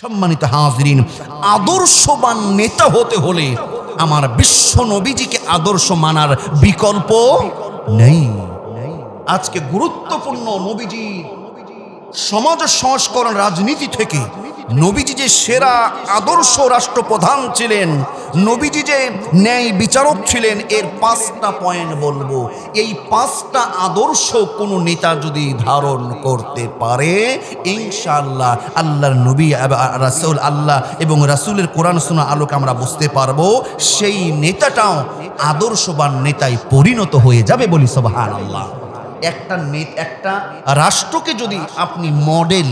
সম্মানিত হাজরিন, আদর্শবান নেতা হতে হলে আমার বিশ্ব নবীজিকে আদর্শ মানার বিকল্প নেই। আজকে গুরুত্বপূর্ণ নবীজি সমাজ সংস্করণ রাজনীতি থেকে নবীজি যে সেরা আদর্শ রাষ্ট্রপ্রধান ছিলেন, নবীজি যে ন্যায় বিচারক ছিলেন, এর পাঁচটা পয়েন্ট বলব। এই পাঁচটা আদর্শ কোনো নেতা যদি ধারণ করতে পারে, ইনশাআল্লাহ আল্লাহর নবী রাসুল, আল্লাহ এবং রাসুলের কোরআন শোনা আলোকে আমরা বুঝতে পারব, সেই নেতাটাও আদর্শবান নেতায় পরিণত হয়ে যাবে বলি সবহান আল্লাহ একটা একটা রাষ্ট্রকে যদি আপনি মডেল,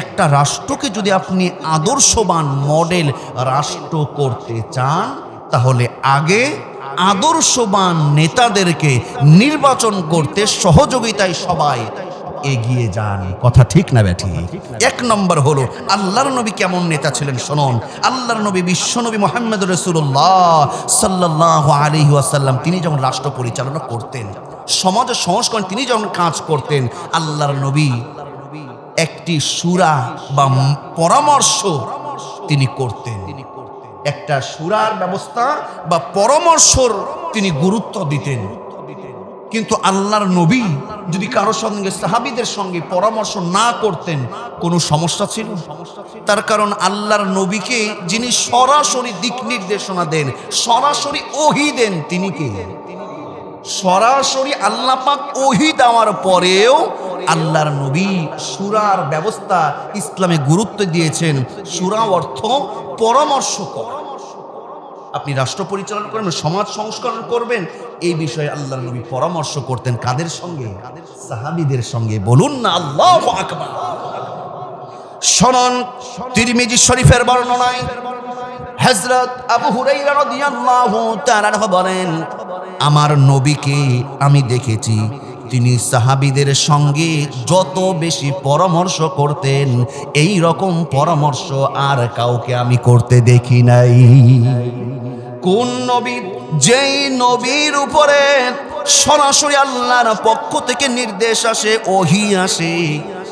একটা রাষ্ট্রকে যদি আপনি আদর্শবান মডেল রাষ্ট্র করতে চান, তাহলে আগে আদর্শবান নেতাদেরকে নির্বাচন করতে সহযোগিতায় সবাই এগিয়ে যান। কথা ঠিক না ব্যাঠি এক নম্বর হলো, আল্লাহর নবী কেমন নেতা ছিলেন শোনন। আল্লাহর নবী বিশ্বনবী মোহাম্মদ রসুল্লাহ সাল্লাহ আলী ওয়াসাল্লাম, তিনি যখন রাষ্ট্র পরিচালনা করতেন সমাজের সংস্করণ তিনি যখন কাজ করতেন, আল্লাহর নবী একটি সুরা বা পরামর্শ তিনি করতেন। একটা সুরার ব্যবস্থা বা পরামর্শর তিনি গুরুত্ব দিতেন। কিন্তু আল্লাহর নবী যদি কারোর সঙ্গে, সাহাবিদের সঙ্গে পরামর্শ না করতেন, কোনো সমস্যা ছিল? তার কারণ আল্লাহর নবীকে যিনি সরাসরি দিক নির্দেশনা দেন, সরাসরি ওহি দেন তিনি কে? সরাসরি আল্লাহ পাক ওহি দেওয়ার পরেও আল্লাহর নবী সুরার ব্যবস্থা ইসলামে গুরুত্ব দিয়েছেন। সুরা অর্থ পরামর্শ করা আপনি রাষ্ট্র পরিচালনা করবেন, সমাজ সংস্করণ করবেন, এই বিষয়ে আল্লাহর নবী পরামর্শ করতেন কাদের সঙ্গে? সাহাবিদের সঙ্গে। বলুন না, আল্লাহ আকবার। শোনন, তিরমিজি শরীফের বর্ণনায় হযরত আবু হুরাইরা রাদিয়াল্লাহু বলেন, আমার নবীকে আমি দেখেছি। তিনি সাহাবিদের সঙ্গে যত বেশি পরামর্শ করতেন, এই রকম পরামর্শ আর কাউকে আমি করতে দেখি নাই। কোন নবী? যেই নবীর উপরে সরাসরি আল্লাহর পক্ষ থেকে নির্দেশ আসে, ওহি আসে।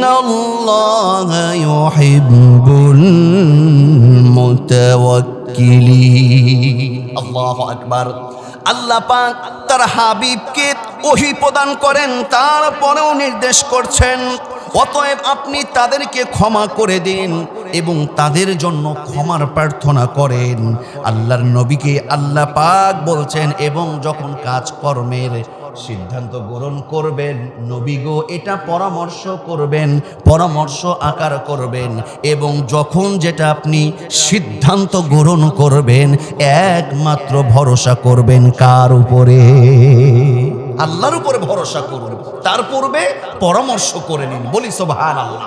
الله يحب المتوكلين الله أكبر আল্লাহ পাক তার হাবিবকে ওহি প্রদান করেন তারপরেও নির্দেশ করছেন অতএব আপনি তাদেরকে ক্ষমা করে দিন এবং তাদের জন্য ক্ষমার প্রার্থনা করেন। আল্লাহর নবীকে আল্লাহ পাক বলছেন, এবং যখন কাজকর্মের সিদ্ধান্ত গ্রহণ করবেন, নবী গো, এটা পরামর্শ করবেন, পরামর্শ আকার করবেন এবং যখন যেটা আপনি সিদ্ধান্ত গ্রহণ করবেন, একমাত্র ভরসা করবেন কার উপরে? আল্লাহর উপরে ভরসা করুন। তার পূর্বে পরামর্শ করে নিন। বলি সোভান আল্লাহ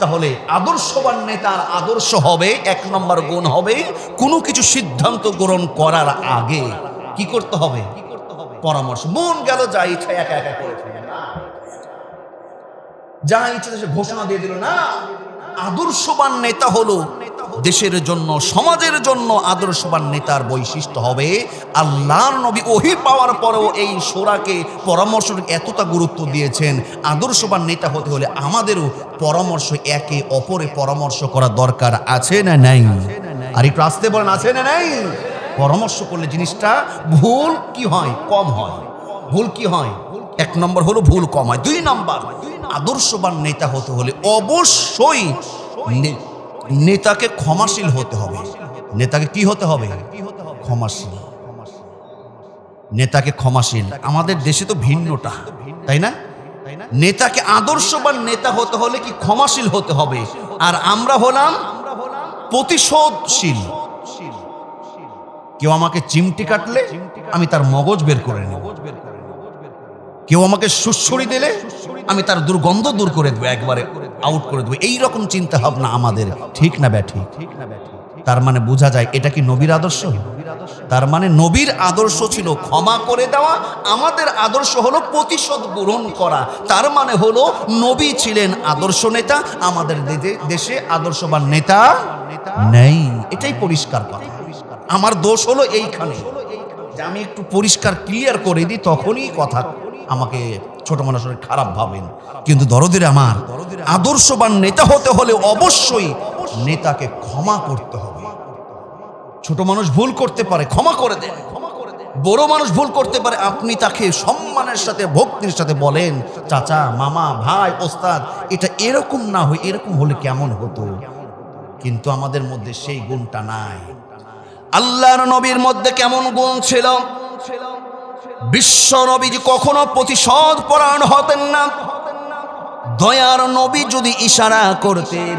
তাহলে আদর্শবান নেতার আদর্শ হবে, এক নম্বর গুণ হবে, কোনো কিছু সিদ্ধান্ত গ্রহণ করার আগে কি করতে হবে? পরামর্শ। মন গেল, যা ইচ্ছা একা একা করে। যা ইচ্ছা সে ঘোষণা দিয়ে দিল। না, আদর্শবান নেতা হলো দেশের জন্য, সমাজের জন্য আদর্শবান নেতার বৈশিষ্ট্য হবে আল্লাহর নবী ওহি পাওয়ার পরেও এই সোরাকে পরামর্শ এতটা গুরুত্ব দিয়েছেন। আদর্শবান নেতা হতে হলে আমাদেরও পরামর্শ একে অপরে পরামর্শ করা দরকার, আছে না নাই? আর একটু আসতে বলেন, আছে না নাই? পরামর্শ করলে জিনিসটা ভুল কি হয়? কম হয়। ভুল কি হয়? এক নম্বর হলো ভুল কম হয়। দুই নম্বর, আদর্শবান নেতা হতে হলে অবশ্যই নেতাকে ক্ষমাশীল হতে হবে। নেতাকে কি হতে হবে? ক্ষমাশীল। নেতাকে ক্ষমাশীল। আমাদের দেশে তো ভিন্নটা তাই না? নেতাকে আদর্শবান নেতা হতে হলে কি ক্ষমাশীল হতে হবে? আর আমরা হলাম প্রতিশোধশীল। কেউ আমাকে চিমটি কাটলে আমি তার মগজ বের করে নেব। কেউ আমাকে সুসুরি দিলে আমি তার দুর্গন্ধ দূর করে দেবো, একবারে আউট করে দেবো। এই রকম চিন্তা ভাবনা আমাদের, ঠিক না ব্যাঠি? ঠিক না ব্যাঠি তার মানে বোঝা যায়, এটা কি নবীর আদর্শ? তার মানে নবীর আদর্শ ছিল ক্ষমা করে দেওয়া, আমাদের আদর্শ হলো প্রতিশোধ গ্রহণ করা। তার মানে হলো নবী ছিলেন আদর্শ নেতা, আমাদের দেশে আদর্শবান নেতা নেই। এটাই পরিষ্কার কথা। আমার দোষ হলো এইখানে। আমি একটু পরিষ্কার ক্লিয়ার করে দিই, তখনই কথা আমাকে ছোট মানুষের খারাপ ভাবেন। কিন্তু দরদের আমার আদর্শবান নেতা হতে হলে অবশ্যই নেতাকে ক্ষমা করতে হবে। ছোট মানুষ ভুল করতে পারে, ক্ষমা করে দেন। বড় মানুষ ভুল করতে পারে, আপনি তাকে সম্মানের সাথে, ভক্তির সাথে বলেন, চাচা, মামা, ভাই, ওস্তাদ, এটা এরকম না হয়, এরকম হলে কেমন হতো? কিন্তু আমাদের মধ্যে সেই গুণটা নাই। আল্লাহর নবীর মধ্যে কেমন গুণ ছিল? বিশ্ব নবীজি কখনো প্রতিশোধ পরায়ণ হতেন না। দয়ার নবী যদি ইশারা করতেন,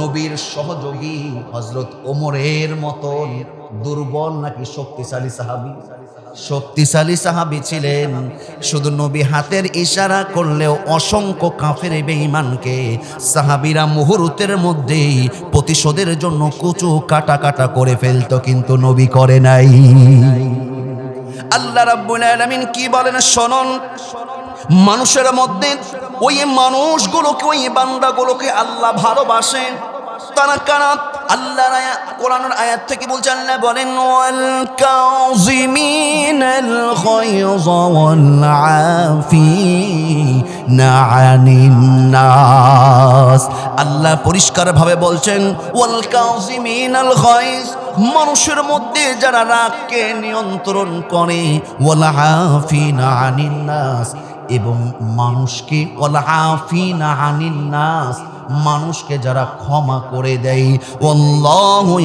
নবীর সহযোগী হজরত ওমরের মতন দুর্বল নাকি শক্তিশালী সাহাবি? শক্তিশালী সাহাবি ছিলেন। শুধু নবী হাতের ইশারা করলেও অসংখ্য কাফের বেঈমানকে সাহাবিরা মুহূর্তের মধ্যেই প্রতিশোধের জন্য কুচু কাটা কাটা করে ফেলতো, কিন্তু নবী করে নাই। আল্লাহ রাব্বুল আলামিন কি বলেন শোনন? মানুষের মধ্যে ওই মানুষগুলোকে, ওই বান্দাগুলোকে আল্লাহ ভালোবাসেন। তারা কারা? আল্লাহর আয়াত কোরআনের আয়াত থেকে বলছে, আল্লাহ বলেন, ওয়াল কাযিমিনাল গায়য ওয়াল আফিনা আনিন নাস আল্লাহ পরিষ্কারভাবে বলছেন ওয়াল মানুষের মধ্যে যারা রাগকে নিয়ন্ত্রণ করে নাস এবং মানুষকে নাস মানুষকে যারা ক্ষমা করে দেয়। আল্লাহু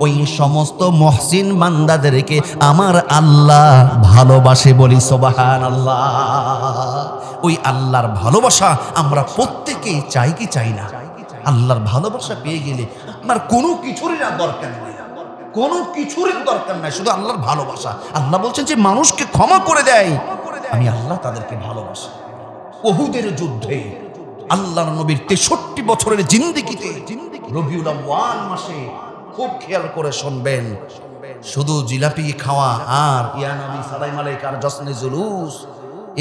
ওই সমস্ত মুহসিন বান্দাদেরকে আমার আল্লাহ ভালোবাসে বলি, সুবহানাল্লাহ। ওই আল্লাহর ভালোবাসা আমরা প্রত্যেকেই চাই কি চাই না? আল্লাহর ভালোবাসা পেয়ে গেলে আপনার কোনো কিছুরই না দরকার নেই। কোনো কিছুরই দরকার নাই, শুধু আল্লাহর ভালোবাসা। আল্লাহ বলছেন যে, মানুষকে ক্ষমা করে দেয়। আমি আল্লাহ তাদেরকে ভালোবাসি। ওহুদের যুদ্ধে আল্লাহর নবীর তেষট্টি বছরের জিন্দিগিতে রবিউল ওয়ান মাসে খুব খেয়াল করে শুনবেন। শুধু জিলাপি খাওয়া আর ইয়া নবী সালাইম আলাইকার জসনে জুলুস,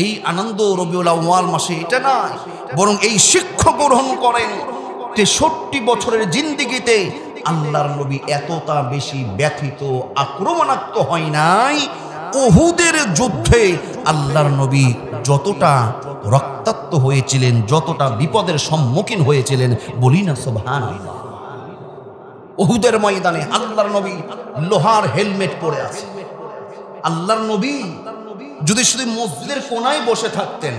এই আনন্দ রবিউল ওয়াল মাসে এটা না বরং এই শিক্ষা গ্রহণ করেন। তেষট্টি বছরের জিন্দিগিতে আল্লাহর নবী এতটা বেশি ব্যথিত, আক্রমণাত্মক হয় নাই। ওহুদের যুদ্ধে আল্লাহর নবী যতটা রক্তাক্ত হয়েছিলেন, যতটা বিপদের সম্মুখীন হয়েছিলেন, বলি না সোভান ওহুদের ময়দানে আল্লাহর নবী লোহার হেলমেট পরে আছে আল্লাহর নবী যদি শুধু মসজিদের কোনায় বসে থাকতেন,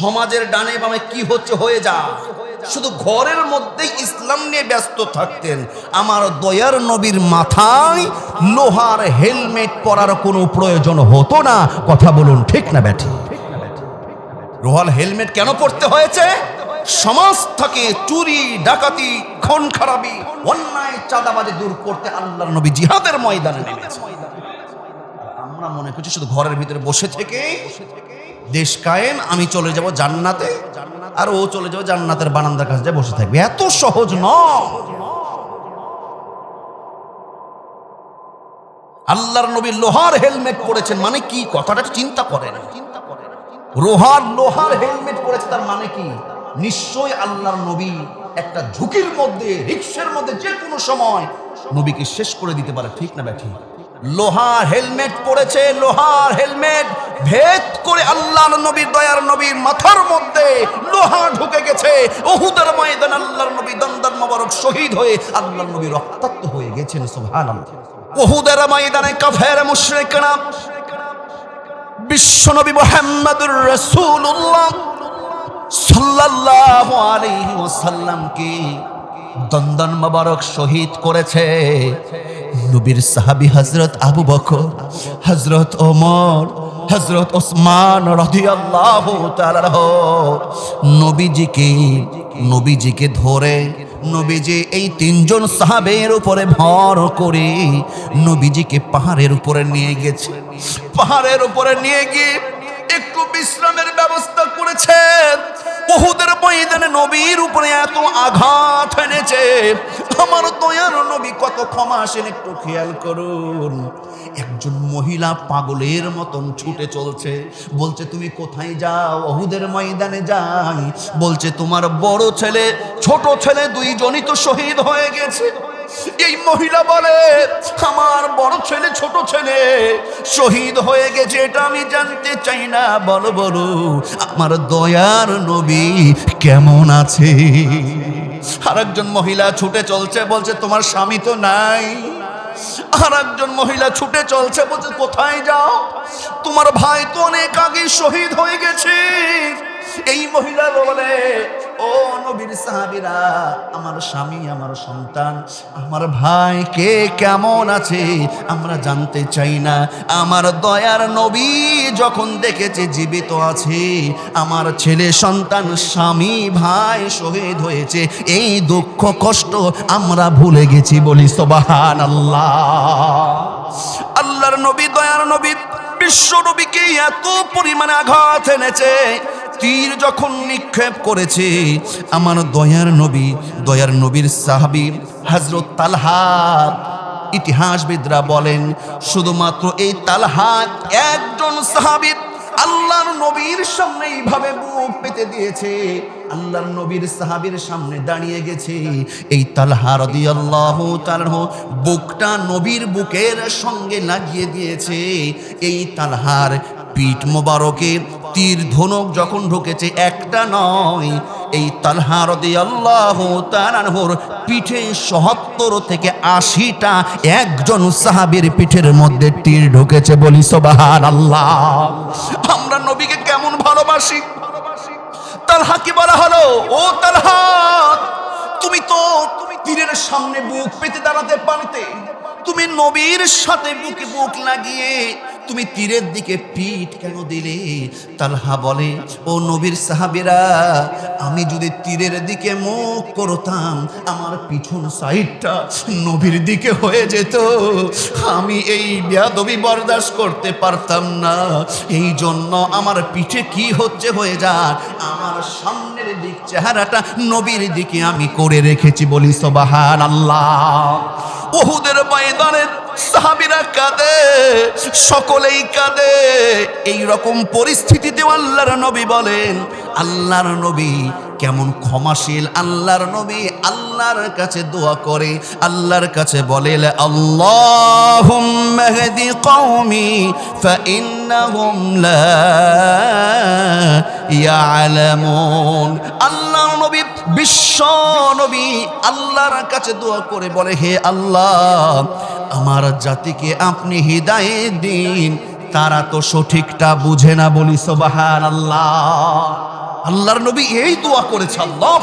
সমাজের ডানে বামে কি হচ্ছে হয়ে যা। শুধু ঘরের মধ্যেই ইসলাম নিয়ে ব্যস্ত থাকতেন, আমার দয়ার নবীর মাথায় লোহার হেলমেট পরার কোনো প্রয়োজন হতো না। কথা বলুন ঠিক না, ব্যাঠি। লোহার হেলমেট কেন পড়তে হয়েছে? সমাজ থেকে চুরি, ডাকাতি খুন খারাপি অন্যায়, চাঁদাবাজি দূর করতে আল্লাহর নবী জিহাদের ময়দানে নেমেছে। আমরা মনে করছি শুধু ঘরের ভিতরে বসে থেকে দেশ কায়েম, আমি চলে যাব জান্নাতে, আর ও চলে যাবে জান্নাতের বারান্দার কাছে বসে থাকবে। এত সহজ নয়। আল্লাহর নবী লোহার হেলমেট পরেছেন মানে কি? কথাটা চিন্তা করেন। লোহার লোহার হেলমেট পরেছে, তার মানে কি? নিশ্চয় আল্লাহর নবী একটা ঝুঁকির মধ্যে, রিক্সের মধ্যে যে কোনো সময় নবীকে শেষ করে দিতে পারে, ঠিক না ব্যাঠি? লোহার হেলমেট পরেছে, লোহার হেলমেট ভেদ করে আল্লাহর নবীর দয়ার নবীর মাথার মধ্যে লোহা ঢুকে গেছে। ওহুদের ময়দান আল্লাহর নবী দন্দন মোবারক শহীদ হয়ে আল্লাহর নবী রক্তাক্ত হয়ে গেছেন, সুবহানাল্লাহ। ওহুদের ময়দানে কাফের, মুশরিকরা বিশ্বনবী মোহাম্মদুর রাসূলুল্লাহ সাল্লাল্লাহু আলাইহি ওয়াসাল্লামকে দন্দন মোবারক শহীদ করেছে নবীর সাহাবী হযরত আবু বকর, হযরত ওমর, হযরত ওসমান রাদিয়াল্লাহু তাআলা নবীজিকে নবীজিকে ধরে নবীজি এই তিনজন সাহাবের উপরে ভর করে নবীজিকে পাহাড়ের উপরে নিয়ে গেছে। পাহাড়ের উপরে নিয়ে গিয়ে একটু বিশ্রামের ব্যবস্থা করেছে। বহুদের ময়দানে নবীর উপরে এত আঘাত এনেছে। আমার দয়ার নবী কত ক্ষমাসীন একটু খেয়াল করুন। একজন মহিলা পাগলের মতন ছুটে চলছে। বলছে, তুমি কোথায় যাও? অহুদের ময়দানে যাই। বলছে, তোমার বড় ছেলে, ছোট ছেলে দুইজনই তো শহীদ হয়ে গেছে। এই মহিলা বলে, আমার বড় ছেলে, ছোট ছেলে শহীদ হয়ে গেছে, এটা আমি জানতে চাই না। বলো বলো, আমার দয়ার নবী কেমন আছে? আর একজন মহিলা ছুটে চলছে, বলছে, তোমার স্বামী তো নাই। আর একজন মহিলা ছুটে চলছে বলছে, কোথায় যাও? তোমার ভাই তো অনেক আগে শহীদ হয়ে গেছে। এই মহিলা বলে ও নবীর সাহাবিরা, আমার স্বামী, আমার সন্তান, আমার ভাই, কে কেমন আছে আমরা জানতে চাই না। আমার দয়ার নবী যখন দেখেছে জীবিত আছে, আমার ছেলে, সন্তান, স্বামী, ভাই শহীদ হয়েছে, এই দুঃখ, কষ্ট আমরা ভুলে গেছি বলি সোবাহান আল্লাহ আল্লাহর নবী, দয়ার নবী, বিশ্ব নবীকে এত পরিমাণে আঘাত এনেছে। তীর যখন নিক্ষেপ করেছে, আমার দয়ার নবী, দয়ার নবীর সাহাবি হজরত তালহাত ইতিহাসবিদরা বলেন, শুধুমাত্র এই তালহাত একজন সাহাবি আল্লাহর নবীর সামনে এইভাবে বুক পেতে দিয়েছে, আল্লাহর নবীর সাহাবীর সামনে দাঁড়িয়ে গেছে। এই তালহা রাদিয়াল্লাহু তাআলা বুকটা নবীর বুকের সঙ্গে লাগিয়ে দিয়েছে। এই তালহার পিঠ মোবারকে তীর ধনুক যখন ঢুকেছে, একটা নয়, এই তালহা আল্লাহ তাআলার পিঠে সহত্তর থেকে আশিটা একজন সাহাবীর পিঠের মধ্যে তীর ঢুকেছে বলি আল্লাহ আমরা নবীকে কেমন ভালোবাসি? তালহাকে বলা হলো? ও তালহা, তুমি তো তীরের সামনে বুক পেতে দাঁড়াতে পারতে। তুমি নবীর সাথে বুকে বুক লাগিয়ে তুমি তীরের দিকে পিঠ কেন দিলে? তালহা বলে, ও নবীর সাহাবেরা, আমি যদি তীরের দিকে মুখ করতাম, আমার পিছন সাইডটা নবীর দিকে হয়ে যেত। আমি এই বেয়াদবি বরদাস্ত করতে পারতাম না। এই জন্য আমার পিঠে কি হচ্ছে হয়ে যায় আমার সামনের দিক চেহারাটা নবীর দিকে আমি করে রেখেছি বলি সবাহান আল্লাহ ওহুদের ময়দানে সাহাবিরা কাঁদে, সকলেই কাঁদে। এই রকম পরিস্থিতিতে আল্লাহর নবী বলেন, আল্লাহর নবী কেমন ক্ষমাশীল, আল্লাহর নবী আল্লাহর কাছে দোয়া করে, আল্লাহর কাছে বলে, আল্লাহুম্মা হদি কওমি ফাইন্নাহুম নবী বিশ্ব নবী আল্লাহর কাছে দোয়া করে বলে, হে আল্লাহ, আমার জাতিকে আপনি হৃদায়ে দিন। তারা তো সঠিকটা বুঝে না বলি সোবাহান আল্লাহ আল্লাহর নবী এই দোয়া করেছে, আল্লাহ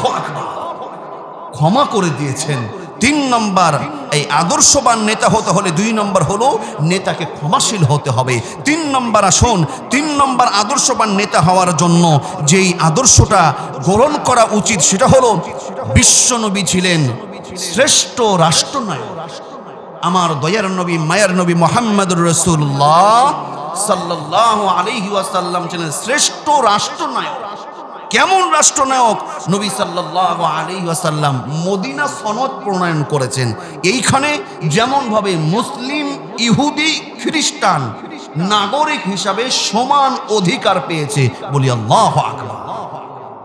ক্ষমা করে দিয়েছেন। তিন নম্বর, এই আদর্শবান নেতা হতে হলে দুই নম্বর হলো নেতাকে ক্ষমাশীল হতে হবে। তিন নম্বর আসুন, তিন নম্বর আদর্শবান নেতা হওয়ার জন্য যেই আদর্শটা গ্রহণ করা উচিত সেটা হলো বিশ্বনবী ছিলেন শ্রেষ্ঠ রাষ্ট্রনায়ক। আমার দয়ার নবী, মায়ার নবী মোহাম্মদুর রসুল্লাহ সাল্লাহ আলহি ওয়াসাল্লাম ছিলেন শ্রেষ্ঠ রাষ্ট্রনায়ক। কেমন রাষ্ট্রনায়ক নবী সাল্লাহ আলী মদিনা সনদ প্রণয়ন করেছেন। এইখানে যেমনভাবে মুসলিম, ইহুদি, খ্রিস্টান নাগরিক হিসাবে সমান অধিকার পেয়েছে বলি আল্লাহ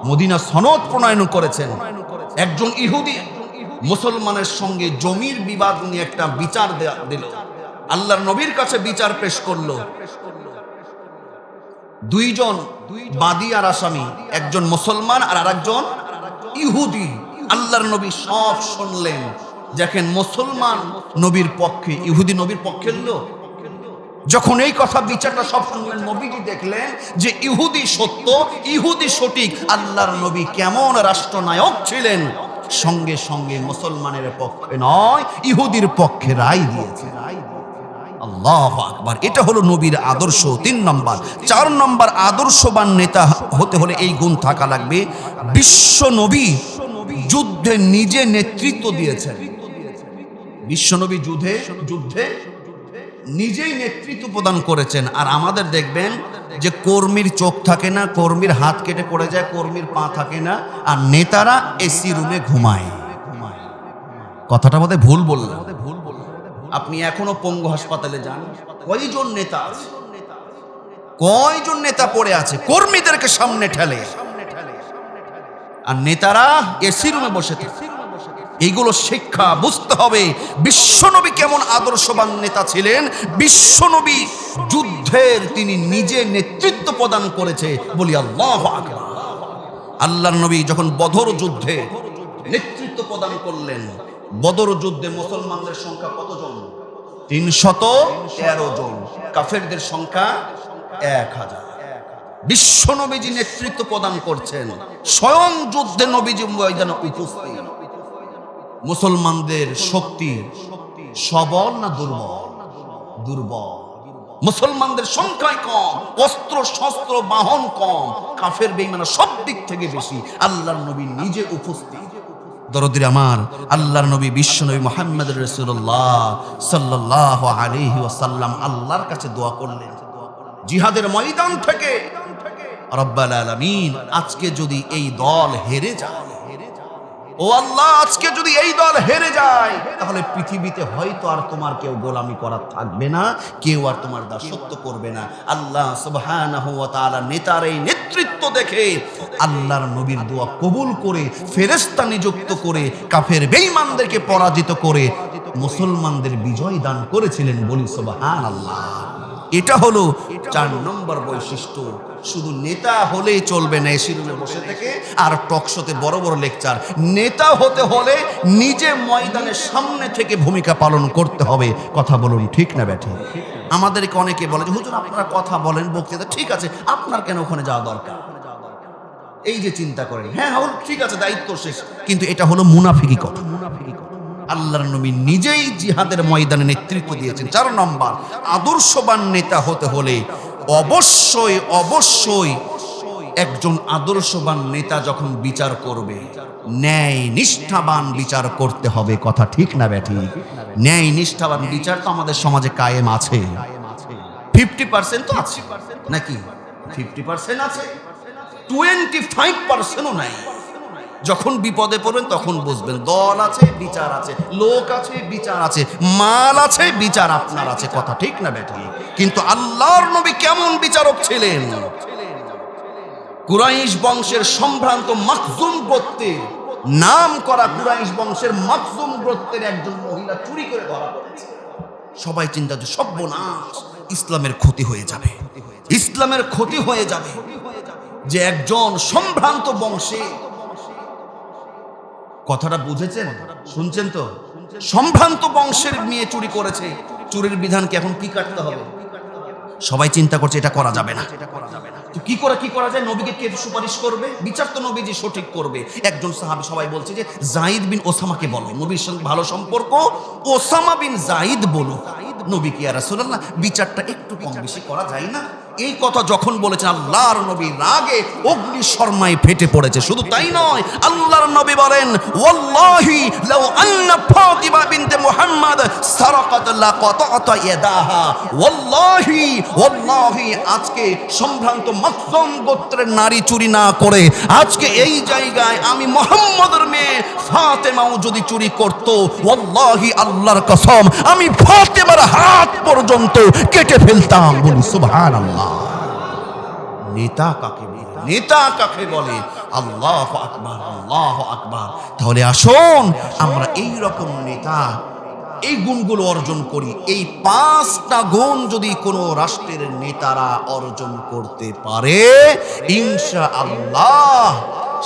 মদিনা সনদ প্রণয়ন করেছেন। একজন ইহুদি মুসলমানের সঙ্গে জমির বিবাদ নিয়ে একটা বিচার দিল। আল্লাহর নবীর কাছে বিচার পেশ করল। দুইজন বাদী আর আসামি, একজন মুসলমান আর আরেকজন ইহুদি। আল্লাহর নবী সব শুনলেন, দেখেন মুসলমান নবীর পক্ষে, ইহুদি নবীর পক্ষের লোক। যখন এই কথা বিচারটা সব শুনলেন, নবীজি দেখলেন যে ইহুদি সত্য, ইহুদি সঠিক। আল্লাহর নবী কেমন রাষ্ট্রনায়ক ছিলেন, সঙ্গে সঙ্গে মুসলমানের পক্ষে নয়, ইহুদির পক্ষে রায় দিয়েছে আল্লাহ আকবার। এটা হলো নবীর আদর্শ তিন নম্বর। চার নম্বর আদর্শবান নেতা হতে হলে এই গুণ থাকা লাগবে। বিশ্ব নবী যুদ্ধে নিজে নেতৃত্ব দিয়েছেন। বিশ্বনবী যুদ্ধে যুদ্ধে নিজেই নেতৃত্ব প্রদান করেছেন। আর আমাদের দেখবেন যে কর্মীর চোখ থাকে না, কর্মীর হাত কেটে পড়ে যায়, কর্মীর পা থাকে না, আর নেতারা এসি রুমে ঘুমায়। কথাটা বোধহয় ভুল বললাম। আপনি এখনও পঙ্গু হাসপাতালে যান। কয়জন নেতা আছে? কয়জন নেতা পড়ে আছে? কর্মীদেরকে সামনে ঠেলে। আর নেতারা এসি রুমে বসে থাকে। এইগুলো শিক্ষা, বুঝতে হবে বিশ্বনবী কেমন আদর্শবান নেতা ছিলেন। বিশ্বনবী যুদ্ধের তিনি নিজে নেতৃত্ব প্রদান করেছে বলি আল্লাহ আল্লাহর নবী যখন বধর যুদ্ধে নেতৃত্ব প্রদান করলেন বদর যুদ্ধে মুসলমানদের সংখ্যা কতজন? তিনশত তেরো জন। কাফেরদের সংখ্যা এক হাজার। বিশ্ব নবীজি নেতৃত্ব প্রদান করছেন। স্বয়ং যুদ্ধে নবীজি ময়দানে উপস্থিত। মুসলমানদের শক্তি সবল না দুর্বল? দুর্বল। মুসলমানদের সংখ্যায় কম, অস্ত্র, শস্ত্র, বাহন কম। কাফের বেইমানা সব দিক থেকে বেশি। আল্লাহর নবী নিজে উপস্থিত। দরদির আমার, আল্লাহর নবী, বিশ্ব নবী মোহাম্মদ রসুল্লাহ সাল্লাহ আলিহি ওসাল্লাম আল্লাহর কাছে দোয়া করলেন। জিহাদের ময়দান থেকে। রব্বাল আলমিন, আজকে যদি এই দল হেরে যায় ও আল্লাহ, আজকে যদি এই দল হেরে যায়, তাহলে পৃথিবীতে হয়তো আর তোমার কেউ গোলামি করার থাকবে না, কেউ আর তোমার দাসত্ব করবে না। আল্লাহ সুবহানাহু ওয়া তাআলা নেতার এই নেতৃত্ব দেখে আল্লাহর নবীর দোয়া কবুল করে, ফেরেশতা নিযুক্ত করে, কাফের বেঈমানদেরকে পরাজিত করে, মুসলমানদের বিজয় দান করেছিলেন বলি সুবহানাল্লাহ। এটা হলো চার নম্বর বৈশিষ্ট্য। শুধু নেতা হলেই চলবে না এসি রুমে বসে থেকে। আর টকশোতে বড় বড় লেকচার। নেতা হতে হলে নিজে ময়দানের সামনে থেকে ভূমিকা পালন করতে হবে। কথা বলুন, ঠিক না ব্যাঠে? আমাদেরকে অনেকে বলে যে, হুজুর, আপনারা কথা বলেন বক্তৃতা। ঠিক আছে, আপনার কেন ওখানে যাওয়া দরকার? এই যে চিন্তা করেন। হ্যাঁ ঠিক আছে, দায়িত্ব শেষ। কিন্তু এটা হলো মুনাফিকি কথা। আল্লাহর নবী নিজেই জিহাদের ময়দানে নেতৃত্ব দিয়েছেন। চার নম্বর, আদর্শবান নেতা হতে হলে অবশ্যই অবশ্যই একজন আদর্শবান নেতা যখন বিচার করবে, ন্যায় নিষ্ঠাবান বিচার করতে হবে। কথা ঠিক না ব্যাটি? ন্যায় নিষ্ঠাবান বিচার তো আমাদের সমাজে কায়েম আছে। ফিফটি পার্সেন্ট তো আছে। নাকি? ফিফটি পার্সেন্ট আছে। টোয়েন্টি ফাইভ পার্সেন্টও নাই। যখন বিপদে পড়বেন তখন বুঝবেন, দল আছে, বিচার আছে, লোক আছে, বিচার আছে, মাল আছে, বিচার আপনার আছে, কথা ঠিক না বেটা কিন্তু আল্লাহর নবী কেমন বিচারক ছিলেন? কুরাইশ বংশের সম্ভ্রান্ত মাকজুম গোত্রের নাম করা কুরাইশ বংশের মাকজুম গোত্রের একজন মহিলা চুরি করে ধরা সবাই চিন্তা যে সর্বনাশ, ইসলামের ক্ষতি হয়ে যাবে। ইসলামের ক্ষতি হয়ে যাবে। যে একজন সম্ভ্রান্ত বংশে কথাটা বুঝেছেন? শুনছেন তো? সম্ভ্রান্ত বংশের মেয়ে চুরি করেছে। চুরির বিধানকে এখন কি কাটতে হবে? সবাই চিন্তা করছে এটা করা যাবে না। তো কি করে কি করা যায়? নবীকে কে সুপারিশ করবে? বিচার তো নবীজি সঠিক করবে। একজন সাহাবী সবাই বলছে যে জাহিদ বিন ওসামাকে বলো। নবীর সঙ্গে ভালো সম্পর্ক? ওসামা বিন জাহিদ বলো। নবী কি আর রাসূলুল্লাহ, বিচারটা একটু কম বেশি করা যায় না? এই কথা যখন বলেছেন আল্লাহর নবী রাগে অগ্নি শর্মায় ফেটে পড়েছে। শুধু তাই নয়, আল্লাহর নবী বলেন, ওয়াল্লাহি লাউ আন্না ফাতিমা বিনতে মুহাম্মদ সারাকাত লাকাতাত ইয়াদাহা। ওয়াল্লাহি ওয়াল্লাহি, আজকে সম্ভ্রান্ত মাকসুম গোত্রের নারী চুরি না করে, আজকে এই জায়গায় আমি মোহাম্মদের মেয়ে ফাতেমাও যদি চুরি করত, ওয়াল্লাহি আল্লাহর কসম, আমি ফাতেমার হাত পর্যন্ত কেটে ফেলতাম। বলি, সুবহানাল্লাহ। নেতা কাকে বলে? নেতা কাকে বলে? আল্লাহ আকবার আল্লাহ আকবার। তাহলে আসুন, আমরা এই রকম নেতা, এই গুণগুলো অর্জন করি। এই পাঁচটা গুণ যদি কোনো রাষ্ট্রের নেতারা অর্জন করতে পারে ইনশা আল্লাহ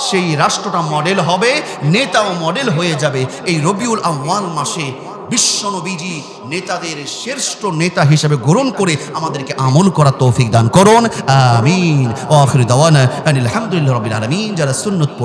সেই রাষ্ট্রটা মডেল হবে, নেতাও মডেল হয়ে যাবে। এই রবিউল আহ্বান মাসে বিশ্বনবীজি নেতাদের শ্রেষ্ঠ নেতা হিসেবে গ্রহণ করে আমাদেরকে আমল করা তৌফিক দান করুন। আমিন। ও আখির দাওয়ানা আলহামদুলিল্লাহ রবিন আলমিন। যারা সুন্নত